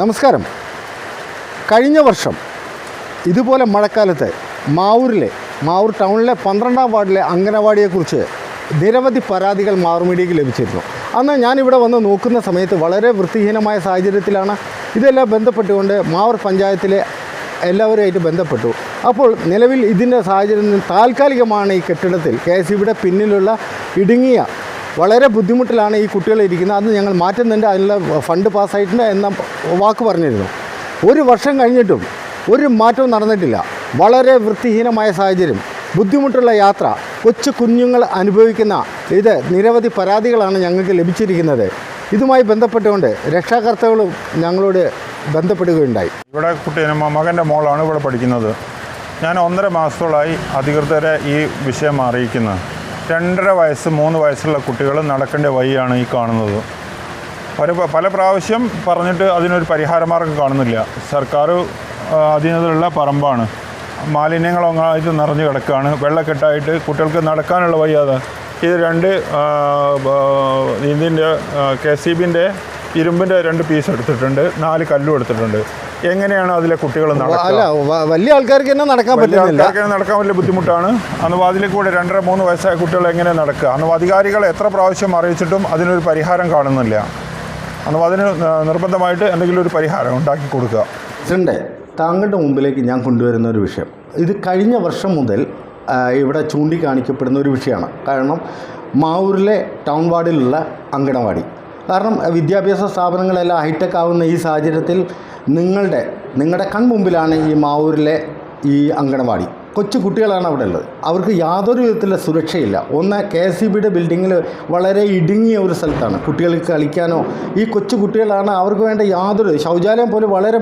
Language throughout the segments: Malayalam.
നമസ്കാരം. കഴിഞ്ഞ വർഷം ഇതുപോലെ മഴക്കാലത്ത് മാവൂരിലെ മാവൂർ ടൗണിലെ പന്ത്രണ്ടാം വാർഡിലെ അംഗനവാടിയെക്കുറിച്ച് നിരവധി പരാതികൾ മാറുമീഡിയയ്ക്ക് ലഭിച്ചിരുന്നു. അന്ന് ഞാനിവിടെ വന്ന് നോക്കുന്ന സമയത്ത് വളരെ വൃത്തിഹീനമായ സാഹചര്യത്തിലാണ് ഇതെല്ലാം ബന്ധപ്പെട്ടുകൊണ്ട് മാവൂർ പഞ്ചായത്തിലെ എല്ലാവരുമായിട്ട് ബന്ധപ്പെട്ടു. അപ്പോൾ നിലവിൽ ഇതിന്റെ സാഹചര്യം താൽക്കാലികമാണ് ഈ കെട്ടിടത്തിൽ. കെ എസ് പിന്നിലുള്ള ഇടുങ്ങിയ വളരെ ബുദ്ധിമുട്ടിലാണ് ഈ കുട്ടികൾ ഇരിക്കുന്നത്. അത് ഞങ്ങൾ മാറ്റുന്നുണ്ട് അതിനുള്ള ഫണ്ട് പാസ്സായിട്ടുണ്ട് എന്ന വാക്ക് പറഞ്ഞിരുന്നു. ഒരു വർഷം കഴിഞ്ഞിട്ടും ഒരു മാറ്റവും നടന്നിട്ടില്ല. വളരെ വൃത്തിഹീനമായ സാഹചര്യം. ബുദ്ധിമുട്ടുള്ള യാത്ര. കൊച്ചു കുഞ്ഞുങ്ങൾ അനുഭവിക്കുന്ന ഇത് നിരവധി പരാതികളാണ് ഞങ്ങൾക്ക് ലഭിച്ചിരിക്കുന്നത്. ഇതുമായി ബന്ധപ്പെട്ടുകൊണ്ട് രക്ഷാകർത്താക്കളും ഞങ്ങളോട് ബന്ധപ്പെടുകയുണ്ടായി. ഇവിടെ കുട്ടി മകന്റെ മോളാണ് ഇവിടെ പഠിക്കുന്നത്. ഞാൻ ഒന്നര മാസത്തോളായി അധികൃതരെ ഈ വിഷയം അറിയിക്കുന്നത്. രണ്ടര വയസ്സ് മൂന്ന് വയസ്സുള്ള കുട്ടികൾ നടക്കേണ്ട വഴിയാണ് ഈ കാണുന്നത്. പല പല പ്രാവശ്യം പറഞ്ഞിട്ട് അതിനൊരു പരിഹാരമാർഗം കാണുന്നില്ല. സർക്കാർ അതിനുള്ള പറമ്പാണ്. മാലിന്യങ്ങളൊന്നായിട്ട് നിറഞ്ഞു കിടക്കുകയാണ്. വെള്ളക്കെട്ടായിട്ട് കുട്ടികൾക്ക് നടക്കാനുള്ള വയ്യാതെ ഇത് രണ്ട് ഇതിന്റെ കെ സി ബിന്റെ ഇരുമ്പിന്റെ രണ്ട് പീസ് എടുത്തിട്ടുണ്ട്. നാല് കല്ലും എടുത്തിട്ടുണ്ട്. എങ്ങനെയാണ് അതിലെ കുട്ടികൾ അല്ല വലിയ ആൾക്കാർക്ക് തന്നെ നടക്കാൻ പറ്റില്ല ആൾക്കാർക്ക് നടക്കാൻ വലിയ ബുദ്ധിമുട്ടാണ്. അന്ന് വാതിലിൽ കൂടെ രണ്ടര മൂന്ന് വയസ്സായ കുട്ടികൾ എങ്ങനെ നടക്കുക? അന്ന് അധികാരികൾ എത്ര പ്രാവശ്യം അറിയിച്ചിട്ടും അതിനൊരു പരിഹാരം കാണുന്നില്ല. അന്ന് അതിന് നിർബന്ധമായിട്ട് എന്തെങ്കിലും ഒരു പരിഹാരം ഉണ്ടാക്കി കൊടുക്കുക. പ്രസിഡന്റ് താങ്കളുടെ മുമ്പിലേക്ക് ഞാൻ കൊണ്ടുവരുന്ന ഒരു വിഷയം. ഇത് കഴിഞ്ഞ വർഷം മുതൽ ഇവിടെ ചൂണ്ടിക്കാണിക്കപ്പെടുന്ന ഒരു വിഷയമാണ്. കാരണം മാവൂരിലെ ടൗൺ വാർഡിലുള്ള അങ്കണവാടി. കാരണം വിദ്യാഭ്യാസ സ്ഥാപനങ്ങളെല്ലാം ഹൈടെക് ആവുന്ന ഈ സാഹചര്യത്തിൽ നിങ്ങളുടെ നിങ്ങളുടെ കൺമുമ്പിലാണ് ഈ മാവൂരിലെ ഈ അങ്കണവാടി. കൊച്ചു കുട്ടികളാണ് അവിടെ ഉള്ളത്. അവർക്ക് യാതൊരു വിധത്തിലുള്ള സുരക്ഷയില്ല. ഒന്ന് കെ എസ് സി ബിയുടെ ബിൽഡിങ്ങിൽ വളരെ ഇടുങ്ങിയ ഒരു സ്ഥലത്താണ്. കുട്ടികൾക്ക് കളിക്കാനോ ഈ കൊച്ചു കുട്ടികളാണ് അവർക്ക് വേണ്ട യാതൊരു ശൗചാലയം പോലും വളരെ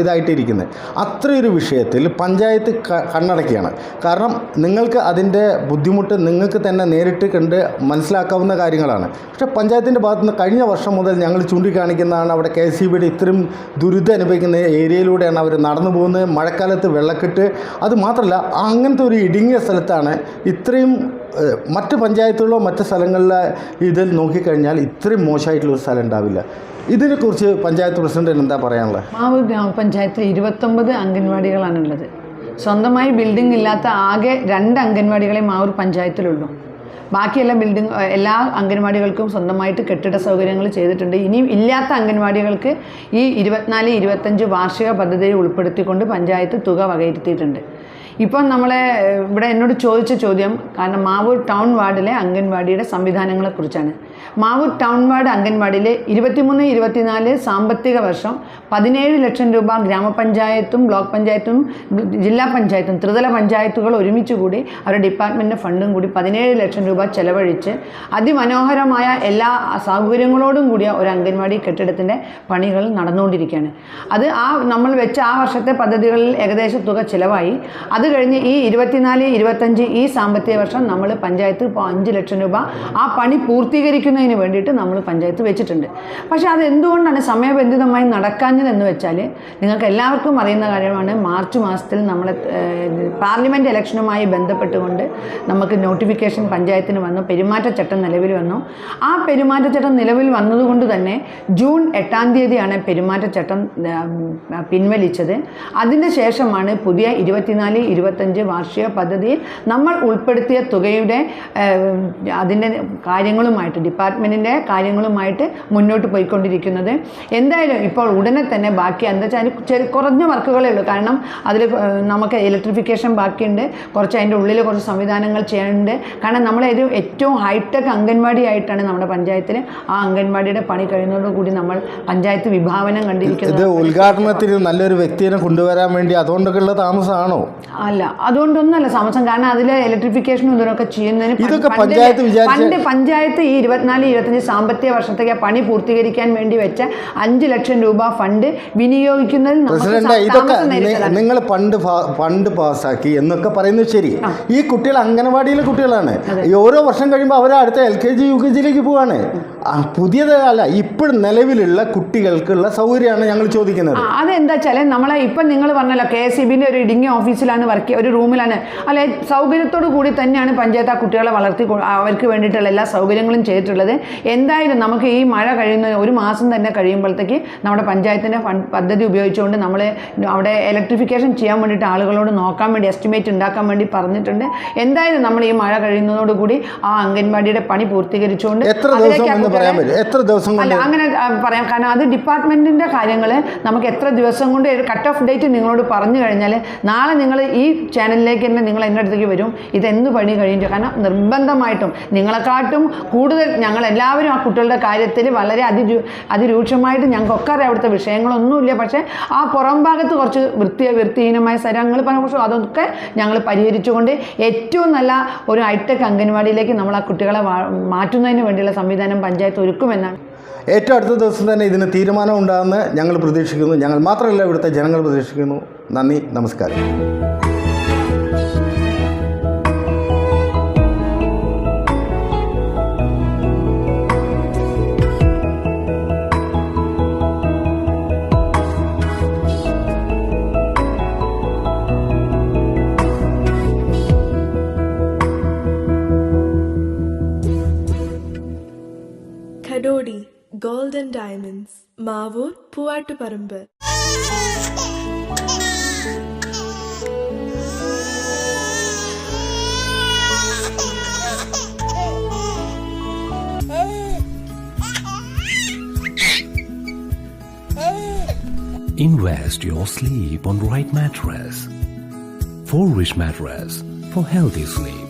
ഇതായിട്ടിരിക്കുന്നത്. അത്രയൊരു വിഷയത്തിൽ പഞ്ചായത്ത് കണ്ണടക്കുകയാണ് കാരണം നിങ്ങൾക്ക് അതിന്റെ ബുദ്ധിമുട്ട് നിങ്ങൾക്ക് തന്നെ നേരിട്ട് കണ്ട് മനസ്സിലാക്കാവുന്ന കാര്യങ്ങളാണ്. പക്ഷേ പഞ്ചായത്തിന്റെ ഭാഗത്ത് നിന്ന് കഴിഞ്ഞ വർഷം മുതൽ ഞങ്ങൾ ചൂണ്ടിക്കാണിക്കുന്നതാണ് അവിടെ കെ എസ് സി ബിയുടെ ഇത്രയും ദുരിതം അനുഭവിക്കുന്ന ഏരിയയിലൂടെയാണ് അവർ നടന്നു പോകുന്നത്. മഴക്കാലത്ത് വെള്ളക്കെട്ട്. അത് മാത്രമല്ല അങ്ങനത്തെ ഒരു ഇടുങ്ങിയ സ്ഥലത്താണ് ഇത്രയും മറ്റ് പഞ്ചായത്തുകളോ മറ്റ് സ്ഥലങ്ങളിലെ ഇതിൽ നോക്കിക്കഴിഞ്ഞാൽ ഇത്രയും മോശമായിട്ടുള്ള ഒരു സ്ഥലം ഉണ്ടാവില്ല. ഇതിനെക്കുറിച്ച് പഞ്ചായത്ത് പ്രസിഡന്റിന് എന്താ പറയാനുള്ളത്? മാവൂർ ഗ്രാമപഞ്ചായത്തിൽ ഇരുപത്തൊമ്പത് അംഗൻവാടികളാണുള്ളത്. സ്വന്തമായി ബിൽഡിംഗ് ഇല്ലാത്ത ആകെ രണ്ട് അംഗൻവാടികളെ മാവൂർ പഞ്ചായത്തിലുള്ളൂ. ബാക്കിയെല്ലാം ബിൽഡിംഗ് എല്ലാ അംഗൻവാടികൾക്കും സ്വന്തമായിട്ട് കെട്ടിട സൗകര്യങ്ങൾ ചെയ്തിട്ടുണ്ട്. ഇനിയും ഇല്ലാത്ത അംഗൻവാടികൾക്ക് ഈ ഇരുപത്തിനാല് ഇരുപത്തഞ്ച് വാർഷിക പദ്ധതിയിൽ ഉൾപ്പെടുത്തിക്കൊണ്ട് പഞ്ചായത്ത് തുക വകയിരുത്തിയിട്ടുണ്ട്. ഇപ്പം നമ്മളെ ഇവിടെ എന്നോട് ചോദിച്ച ചോദ്യം കാരണം മാവൂർ ടൗൺ വാർഡിലെ അംഗൻവാടിയുടെ സംവിധാനങ്ങളെക്കുറിച്ചാണ്. മാവൂർ ടൗൺ വാർഡ് അംഗൻവാടിയിലെ ഇരുപത്തിമൂന്ന് ഇരുപത്തിനാല് സാമ്പത്തിക വർഷം പതിനേഴ് ലക്ഷം രൂപ ഗ്രാമപഞ്ചായത്തും ബ്ലോക്ക് പഞ്ചായത്തും ജില്ലാ പഞ്ചായത്തും ത്രിതല പഞ്ചായത്തുകൾ ഒരുമിച്ച് കൂടി അവരുടെ ഡിപ്പാർട്ട്മെന്റിന്റെ ഫണ്ടും കൂടി പതിനേഴ് ലക്ഷം രൂപ ചെലവഴിച്ച് അതിമനോഹരമായ എല്ലാ സൗകര്യങ്ങളോടും കൂടിയ ഒരു അംഗൻവാടി കെട്ടിടത്തിന്റെ പണികൾ നടന്നുകൊണ്ടിരിക്കുകയാണ്. അത് ആ നമ്മൾ വെച്ച ആ വർഷത്തെ പദ്ധതികളിൽ ഏകദേശ തുക ചിലവായി. അത് കഴിഞ്ഞ് ഈ ഇരുപത്തിനാല് ഇരുപത്തഞ്ച് ഈ സാമ്പത്തിക വർഷം നമ്മൾ പഞ്ചായത്ത് ഇപ്പോൾ അഞ്ച് ലക്ഷം രൂപ ആ പണി പൂർത്തീകരിക്കുന്നതിന് വേണ്ടിയിട്ട് നമ്മൾ പഞ്ചായത്ത് വെച്ചിട്ടുണ്ട്. പക്ഷേ അത് എന്തുകൊണ്ടാണ് സമയബന്ധിതമായി നടക്കാഞ്ഞതെന്ന് വെച്ചാൽ നിങ്ങൾക്ക് എല്ലാവർക്കും അറിയുന്ന കാര്യമാണ് മാർച്ച് മാസത്തിൽ നമ്മൾ പാർലമെന്റ് ഇലക്ഷനുമായി ബന്ധപ്പെട്ടുകൊണ്ട് നമുക്ക് നോട്ടിഫിക്കേഷൻ പഞ്ചായത്തിന് വന്നു പെരുമാറ്റച്ചട്ടം നിലവിൽ വന്നു. ആ പെരുമാറ്റച്ചട്ടം നിലവിൽ വന്നതുകൊണ്ട് തന്നെ ജൂൺ എട്ടാം തീയതിയാണ് പെരുമാറ്റച്ചട്ടം പിൻവലിച്ചത്. അതിന് ശേഷമാണ് പുതിയ ഇരുപത്തിനാല് ഇരുപത്തഞ്ച് വാർഷിക പദ്ധതിയിൽ നമ്മൾ ഉൾപ്പെടുത്തിയ തുകയുടെ അതിന്റെ കാര്യങ്ങളുമായിട്ട് ഡിപ്പാർട്ട്മെന്റിന്റെ കാര്യങ്ങളുമായിട്ട് മുന്നോട്ട് പോയിക്കൊണ്ടിരിക്കുന്നത്. എന്തായാലും ഇപ്പോൾ ഉടനെ തന്നെ ബാക്കി എന്താ വെച്ചാൽ അതിന് ചെറിയ കുറഞ്ഞ വർക്കുകളേ ഉള്ളൂ. കാരണം അതിൽ നമുക്ക് ഇലക്ട്രിഫിക്കേഷൻ ബാക്കിയുണ്ട്. കുറച്ച് അതിന്റെ ഉള്ളിൽ കുറച്ച് സംവിധാനങ്ങൾ ചെയ്യാനുണ്ട്. കാരണം നമ്മളെ ഒരു ഏറ്റവും ഹൈടെക് അംഗൻവാടി ആയിട്ടാണ് നമ്മുടെ പഞ്ചായത്തിൽ ആ അംഗൻവാടിയുടെ പണി കഴിയുന്നതോടുകൂടി നമ്മൾ പഞ്ചായത്ത് വിഭാവനം കണ്ടിരിക്കുന്നത്. ഉദ്ഘാടനത്തിന് നല്ലൊരു വ്യക്തിയെ കൊണ്ടുവരാൻ വേണ്ടി അതുകൊണ്ടൊക്കെയുള്ള താമസമാണോ അല്ല അതുകൊണ്ടൊന്നല്ല സമസം കാരണം അതിൽ ഇലക്ട്രിഫിക്കേഷനും ഇതിനൊക്കെ ചെയ്യുന്നതിന് ഇതൊക്കെ പഞ്ചായത്ത് പണ്ട് പഞ്ചായത്ത് ഈ ഇരുപത്തിനാല് ഇരുപത്തഞ്ച് സാമ്പത്തിക വർഷത്തേക്ക് പണി പൂർത്തീകരിക്കാൻ വേണ്ടി വെച്ച അഞ്ച് ലക്ഷം രൂപ ഫണ്ട് വിനിയോഗിക്കുന്നതിൽ പ്രസിഡന്റ് ഇതൊക്കെ നിങ്ങൾ പണ്ട് ഫണ്ട് പാസ്സാക്കി എന്നൊക്കെ പറയുന്നത് ശരി. ഈ കുട്ടികൾ അംഗനവാടിയിലെ കുട്ടികളാണ്. ഈ ഓരോ വർഷം കഴിയുമ്പോൾ അവർ അടുത്ത L K G U K ജിയിലേക്ക് പോവാണ്. ആ, പുതിയതല്ല ഇപ്പോഴും നിലവിലുള്ള കുട്ടികൾക്കുള്ള സൗകര്യമാണ് ഞങ്ങൾ ചോദിക്കുന്നത്. അതെന്താ വെച്ചാൽ നമ്മളെ ഇപ്പം നിങ്ങൾ പറഞ്ഞല്ലോ കെ എസ് ബിന്റെ ഒരു ഇടുങ്ങിയ ഓഫീസിലാണ് വർക്ക് ചെയ്യുക ഒരു റൂമിലാണ്. അല്ലെ സൗകര്യത്തോടു കൂടി തന്നെയാണ് പഞ്ചായത്ത് ആ കുട്ടികളെ വളർത്തി അവർക്ക് വേണ്ടിയിട്ടുള്ള എല്ലാ സൗകര്യങ്ങളും ചെയ്തിട്ടുള്ളത്. എന്തായാലും നമുക്ക് ഈ മഴ കഴിയുന്ന ഒരു മാസം തന്നെ കഴിയുമ്പോഴത്തേക്ക് നമ്മുടെ പഞ്ചായത്തിന്റെ ഫണ്ട് പദ്ധതി ഉപയോഗിച്ചുകൊണ്ട് നമ്മൾ അവിടെ ഇലക്ട്രിഫിക്കേഷൻ ചെയ്യാൻ വേണ്ടിയിട്ട് ആളുകളോട് നോക്കാൻ വേണ്ടി എസ്റ്റിമേറ്റ് ഉണ്ടാക്കാൻ വേണ്ടി പറഞ്ഞിട്ടുണ്ട്. എന്തായാലും നമ്മൾ ഈ മഴ കഴിയുന്നതോടുകൂടി ആ അംഗൻവാടിയുടെ പണി പൂർത്തീകരിച്ചുകൊണ്ട് എത്ര ദിവസം പറയാൻ പറ്റും എത്ര ദിവസം കൊണ്ട് അങ്ങനെ പറയാം. കാരണം അത് ഡിപ്പാർട്ട്മെന്റിന്റെ കാര്യങ്ങൾ നമുക്ക് എത്ര ദിവസം കൊണ്ട് ഒരു കട്ട് ഓഫ് ഡേറ്റ് നിങ്ങളോട് പറഞ്ഞു കഴിഞ്ഞാൽ നാളെ നിങ്ങൾ ഈ ചാനലിലേക്ക് തന്നെ നിങ്ങൾ എന്റെ അടുത്തേക്ക് വരും. ഇതെന്ത് പണി കഴിഞ്ഞു കാരണം നിർബന്ധമായിട്ടും നിങ്ങളെക്കാട്ടും കൂടുതൽ ഞങ്ങൾ എല്ലാവരും ആ കുട്ടികളുടെ കാര്യത്തിൽ വളരെ അതി അതിരൂക്ഷമായിട്ട് ഞങ്ങൾക്കൊക്കെ അറിയാം അവിടുത്തെ വിഷയങ്ങളൊന്നുമില്ല. പക്ഷേ ആ പുറം ഭാഗത്ത് കുറച്ച് വൃത്തി വൃത്തിഹീനമായ സ്ഥലങ്ങൾ പറഞ്ഞു അതൊക്കെ ഞങ്ങൾ പരിഹരിച്ചുകൊണ്ട് ഏറ്റവും നല്ല ഒരു ഹൈടെക് അംഗൻവാടിയിലേക്ക് നമ്മൾ ആ കുട്ടികളെ മാറ്റുന്നതിന് വേണ്ടിയുള്ള സംവിധാനം പഞ്ചായത്ത് ഒരുക്കുമെന്നാണ്. ഏറ്റവും അടുത്ത ദിവസം തന്നെ ഇതിന് തീരുമാനം ഉണ്ടാകുമെന്ന് ഞങ്ങൾ പ്രതീക്ഷിക്കുന്നു. ഞങ്ങൾ മാത്രമല്ല ഇവിടുത്തെ ജനങ്ങൾ പ്രതീക്ഷിക്കുന്നു. നന്ദി നമസ്കാരം. Gold and Diamonds, Mavur, Invest your sleep on right mattress. Four Rich Mattress for healthy sleep.